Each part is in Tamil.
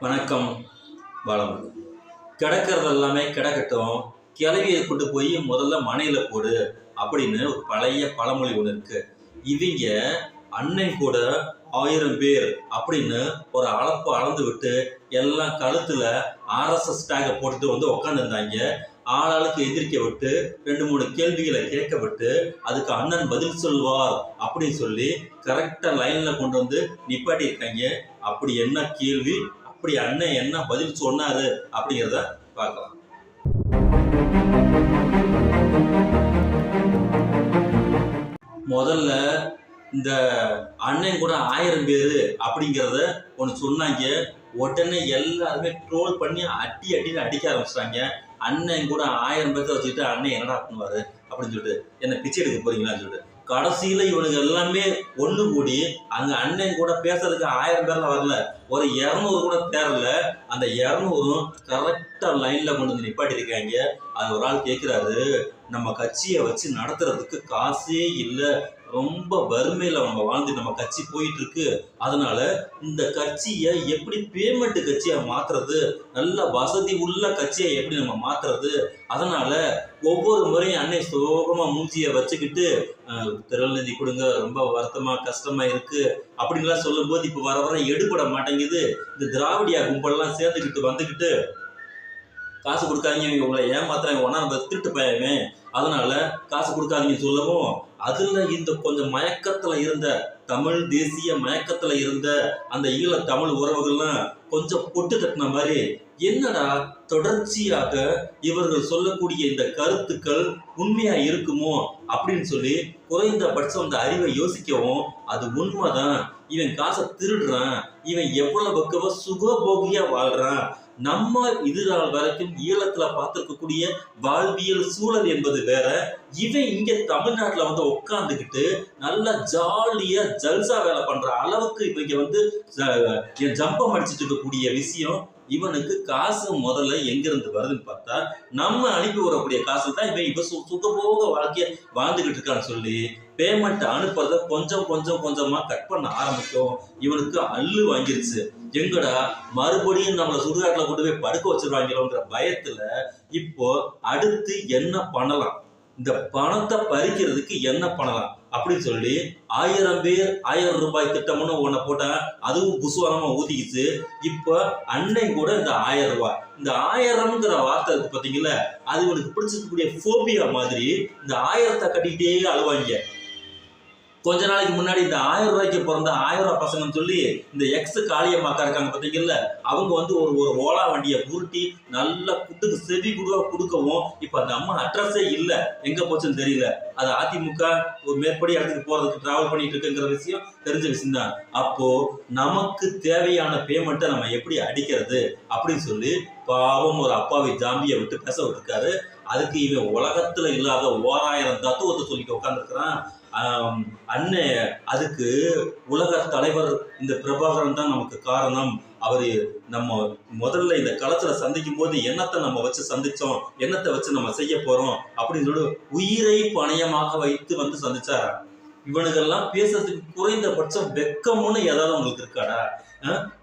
வணக்கம் வளம். கிடக்கிறது எல்லாமே கிடக்கட்டும் கிளவியை கொண்டு போய் முதல்ல மனையில் போடு அப்படின்னு ஒரு பழைய பழமொழி ஒன்று இருக்கு. இவங்க அண்ணன் கூட ஆயிரம் பேர் அப்படின்னு ஒரு அளப்பு அளந்து விட்டு எல்லாம் கழுத்தில் ஆர்எஸ்எஸ் டேகை போட்டுட்டு வந்து உட்காந்துருந்தாங்க ஆளாளுக்கு எதிர்க்க விட்டு ரெண்டு மூணு கேள்விகளை கேட்க விட்டு அதுக்கு அண்ணன் பதில் சொல்வார் அப்படின்னு சொல்லி கரெக்டாக லைனில் கொண்டு வந்து நிப்பாட்டி இருக்காங்க அப்படி என்ன கேள்வி? அப்படி அண்ணன் என்ன பதில் சொன்னாரு அப்படிங்கிறத பார்க்கலாம். முதல்ல இந்த அண்ணன் கூட ஆயிரம் பேர் அப்படிங்கிறத ஒன்று சொன்னாங்க. உடனே எல்லாருமே ட்ரோல் பண்ணி அடி அடின்னு அடிக்க ஆரம்பிச்சிட்டாங்க. அண்ணன் கூட ஆயிரம் பேர்த்த வச்சுக்கிட்டு அண்ணன் என்னடா பண்ணுவாரு அப்படின்னு சொல்லிட்டு என்ன பிச்சை எடுக்க போறீங்களான்னு சொல்லிட்டு. கடைசியில் இவனுங்க எல்லாமே ஒன்று கூடி அங்கே அண்ணன் கூட பேசுறதுக்கு ஆயிரம் பேரில் வரல. ஒரு இரநூறு கூட தேரல. அந்த இரநூறும் கரெக்டாக லைனில் கொண்டு வந்து நிப்பாட்டியிருக்காங்க. அது ஒரு ஆள் கேட்குறாரு நம்ம கட்சியை வச்சு நடத்துறதுக்கு காசே இல்லை. ரொம்ப வறுமையில் நம்ம வாழ்ந்து நம்ம கட்சி போயிட்டு இருக்கு அதனால இந்த கட்சியை எப்படி பேமெண்ட் கட்சியாக மாற்றுறது நல்ல வசதி உள்ள கட்சியை எப்படி நம்ம மாற்றுறது அதனால ஒவ்வொரு முறையும் அன்னை சோகமாக மூஞ்சியை வச்சுக்கிட்டு திருநிதி திருநெல்வேலி கொடுங்க ரொம்ப வருத்தமாக கஷ்டமாக இருக்குது அப்படின்லாம் சொல்லும்போது இப்போ வர வர எடுபட மாட்டேங்குது. இந்த திராவிடியா கும்பல்லாம் சேர்ந்துக்கிட்டு வந்துக்கிட்டு காசு கொடுக்காதீங்க இவங்க உங்களை ஏமாத்துறாங்க. ஒன்னா நம்ம திருட்டு பையமே. அதனால காசு கொடுக்காதீங்க சொல்லவும் அதுல இந்த கொஞ்சம் மயக்கத்துல இருந்த தமிழ் தேசிய மயக்கத்துல இருந்த அந்த ஈழ தமிழ் உறவுகள்லாம் கொஞ்சம் பொட்டு தட்டின மாதிரி என்னடா தொடர்ச்சியாக இவர்கள் சொல்லக்கூடிய இந்த கருத்துக்கள் உண்மையா இருக்குமோ அப்படின்னு சொல்லி குறைந்தபட்சம் அந்த அறிவை யோசிக்கவும் அது உண்மைதான். இவன் காசை திருடுறான். இவன் எவ்வளவுக்கு சுகபோகியா வாழ்றான். நம்ம இது நாள் வரைக்கும் ஈழத்துல பார்த்திருக்கக்கூடிய வாழ்வியல் சூழல் என்பது வேற. இவன் இங்க தமிழ்நாட்டுல வந்து உட்காந்துக்கிட்டு நல்லா ஜாலியா ஜல்சா வேலை பண்ற அளவுக்கு இவங்க வந்து ஜம்பம் அடிச்சிட்டு இருக்கக்கூடிய விஷயம் இவனுக்கு காசு முதல்ல எங்கிருந்து வருதுன்னு பார்த்தா நம்ம அனுப்பி வரக்கூடிய காசு தான் இவன் இப்போ சு- சுகபோக வாழ்க்கைய வாழ்ந்துகிட்டு இருக்கான்னு சொல்லி பேமெண்ட் அனுப்புறத கொஞ்சம் கொஞ்சம் கொஞ்சமா கட் பண்ண ஆரம்பிக்கும். இவனுக்கு அள்ளு வாங்கிருச்சு. எங்கடா மறுபடியும் நம்மளை சுடுகாட்டில் கொண்டு போய் படுக்க வச்சிருவாங்களோங்கிற பயத்துல இப்போ அடுத்து என்ன பண்ணலாம்? இந்த பணத்தை பறிக்கிறதுக்கு என்ன பண்ணலாம்? அப்படின்னு சொல்லி ஆயிரம் பேர் ஆயிரம் ரூபாய் திட்டம்னு ஒன்ன போட்டா அதுவும் புசுவரமாக ஊதிக்கிச்சு. இப்போ அன்னை கூட இந்த ஆயிரம் ரூபாய். இந்த ஆயிரம்ங்கிற வார்த்தை இருக்கு பார்த்தீங்களா அது இவனுக்கு பிடிச்சிருக்கக்கூடிய ஃபோபியா மாதிரி இந்த ஆயிரத்தை கட்டிக்கிட்டே அழுவாங்க. கொஞ்ச நாளைக்கு முன்னாடி இந்த ஆயிரம் ரூபாய்க்கு பிறந்த ஆயிரம் ரூபாய் பசங்கன்னு சொல்லி இந்த எக்ஸ் காளியம்மாக்கா இருக்காங்க பார்த்தீங்கல்ல அவங்க வந்து ஒரு ஒரு ஓலா வண்டியை உருட்டி நல்லா குட்டுக்கு செவி குடுவா கொடுக்கவும் இப்போ அந்த அம்மா அட்ரஸே இல்லை. எங்கே போச்சுன்னு தெரியல. அது அதிமுக ஒரு மேற்படி இடத்துக்கு போகிறதுக்கு ட்ராவல் பண்ணிட்டு இருக்குங்கிற விஷயம் தெரிஞ்ச விஷயம் தான் அப்போது நமக்கு தேவையான பேமெண்ட்டை நம்ம எப்படி அடிக்கிறது அப்படின்னு சொல்லி பாவம் ஒரு அப்பாவி ஜாம்பியை விட்டு பேச விட்டுருக்காரு. அதுக்கு இவன் உலகத்துல இல்லாத ஓராயிரம் தத்துவத்தை சொல்லிட்டு உட்காந்துருக்கிறான் அன்னை அதுக்கு உலக தலைவர் இந்த பிரபாகரன் தான் நமக்கு காரணம். அவர் நம்ம முதல்ல இந்த களத்தில் சந்திக்கும் போது என்னத்தை நம்ம வச்சு சந்தித்தோம் என்னத்தை வச்சு நம்ம செய்ய போகிறோம் அப்படின்னு சொல்லி உயிரை பணயமாக வைத்து வந்து சந்திச்சாரா? இவனுக்கெல்லாம் பேசுறதுக்கு குறைந்தபட்சம் வெக்கம்னு ஏதாவது உங்களுக்கு இருக்காடா?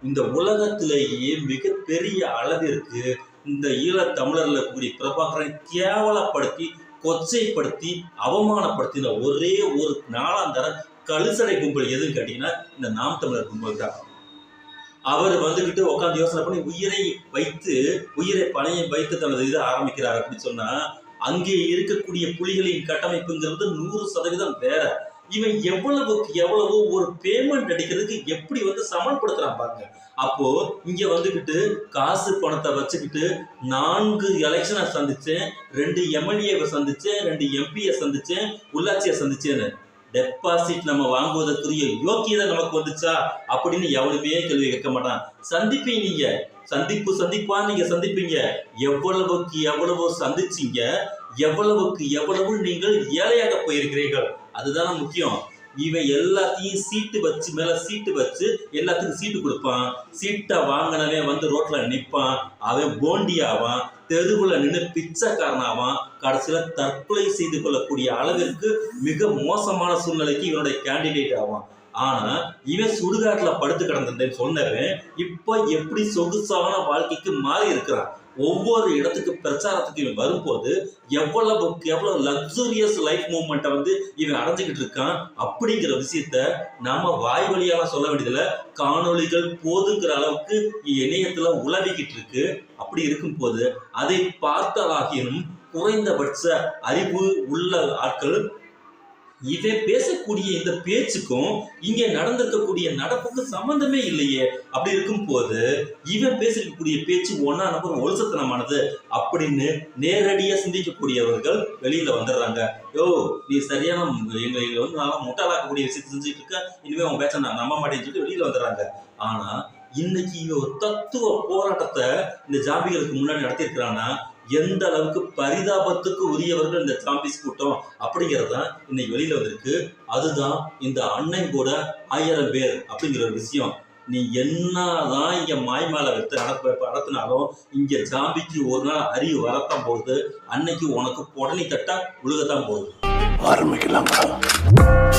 இந்த உலகத்திலேயே மிகப்பெரிய அளவிற்கு இந்த ஈழத் தமிழர்ல கூடிய பிரபாகரன் கேவலப்படுத்தி கொச்சைப்படுத்தி அவமானப்படுத்தின ஒரே ஒரு நாளாந்தர கழுசடை கும்பல் எதுன்னு கேட்டீங்கன்னா இந்த நாம் தமிழர் கும்பல் தான். அவர் வந்துகிட்டு உட்காந்து யோசனை பண்ணி உயிரை வைத்து உயிரை பணையை வைத்து தனது இதை ஆரம்பிக்கிறார் அப்படின்னு சொன்னா அங்கே இருக்கக்கூடிய புலிகளின் கட்டமைப்புங்கிறது நூறு சதவீதம் வேற. இவன் எவ்வளவுக்கு எவ்வளவு ஒரு பேமெண்ட் அடிக்கிறதுக்கு எப்படி வந்து சமன்படுத்துறான் பாருங்க. அப்போ இங்க வந்துகிட்டு காசு பணத்தை வச்சுக்கிட்டு நான்கு எலெக்ஷனை சந்திச்சேன் ரெண்டு எம்எல்ஏவை சந்திச்சேன் ரெண்டு எம்பியை சந்திச்சேன் உள்ளாட்சியை சந்திச்சேன்னு. டெபாசிட் நம்ம வாங்குவதற்குரிய யோக்கியதை நமக்கு வந்துச்சா? அப்படின்னு எவனுமே கேள்வி கேட்க மாட்டான். சந்திப்பீங்க நீங்க. சந்திப்பு சந்திப்பா நீங்க சந்திப்பீங்க. எவ்வளவுக்கு எவ்வளவு சந்திச்சீங்க எவ்வளவுக்கு எவ்வளவு நீங்கள் ஏழையாக போயிருக்கிறீர்கள். அதுதான் முக்கியம். இவன் எல்லாத்தையும் சீட்டு வச்சு மேல சீட்டு வச்சு எல்லாத்துக்கும் சீட்டு கொடுப்பான். சீட்டை வாங்கினவன் வந்து ரோட்ல நிற்பான் அவன் போண்டியாவான் தெருவுல நின்று பிச்சைக்காரனாவான். கடைசியில தற்கொலை செய்து கொள்ளக்கூடிய அளவிற்கு மிக மோசமான சூழ்நிலைக்கு இவனுடைய கேண்டிடேட் ஆவான். ஆனா இவன் சுடுகாட்டுல படுத்து கிடந்தேன்னு சொன்னவன் இப்ப எப்படி சொகுசான வாழ்க்கைக்கு மாறி இருக்கிறான் ஒவ்வொரு இடத்துக்கு பிரச்சாரத்துக்கு இவன் வரும்போது எவ்வளவு எவ்வளவு லக்ஸூரியஸ் லைஃப் மூமெண்ட்டை வந்து இவன் அடைஞ்சுக்கிட்டு இருக்கான் அப்படிங்கிற விஷயத்த நாம வாய் வழியாக சொல்ல வேண்டியதுல காணொளிகள் போதுங்கிற அளவுக்கு இணையத்துல உலவிக்கிட்டு இருக்கு. அப்படி இருக்கும்போது அதை பார்த்தலாகினும் குறைந்தபட்ச அறிவு உள்ள ஆட்கள் இவன் பேசக்கூடிய இந்த பேச்சுக்கும் இங்கே நடந்திருக்கக்கூடிய நடப்புக்கும் சம்பந்தமே இல்லையே. அப்படி இருக்கும் போது இவன் பேசிருக்கக்கூடிய பேச்சு ஒன்னா நம்பர் ஒழுசத்தனமானது அப்படின்னு நேரடியா சிந்திக்கக்கூடியவர்கள் வெளியில வந்துடுறாங்க. யோ நீ சரியான எங்களை வந்து நல்லா முட்டாளாக்கக்கூடிய விஷயத்தை செஞ்சுட்டு இருக்க. இனிமே உன் பேச்சா நான் நம்ப மாட்டேன்னு சொல்லிட்டு வெளியில வந்துடுறாங்க. ஆனா இன்னைக்கு இவன் ஒரு தத்துவ போராட்டத்தை இந்த ஜாம்பிகளுக்கு முன்னாடி நடத்தியிருக்கிறான்னா எந்த அளவுக்கு பரிதாபத்துக்கு உரியவர்கள் இந்த சாம்பிஸ் கூட்டம் அப்படிங்கிறது தான் இன்னைக்கு வெளியில வந்திருக்கு. அதுதான் இந்த அண்ணன் கூட ஆயிரம் பேர் அப்படிங்கிற ஒரு விஷயம். நீ என்னதான் இங்க மாய்மால வைத்து நடப்ப நடத்தினாலும் இங்க ஜாம்பிக்கு ஒரு நாள் அறிவு வரத்தான் போகுது அன்னைக்கு உனக்கு புடனி தட்டா உழுகத்தான் போகுது. ஆரம்பிக்கலாமா.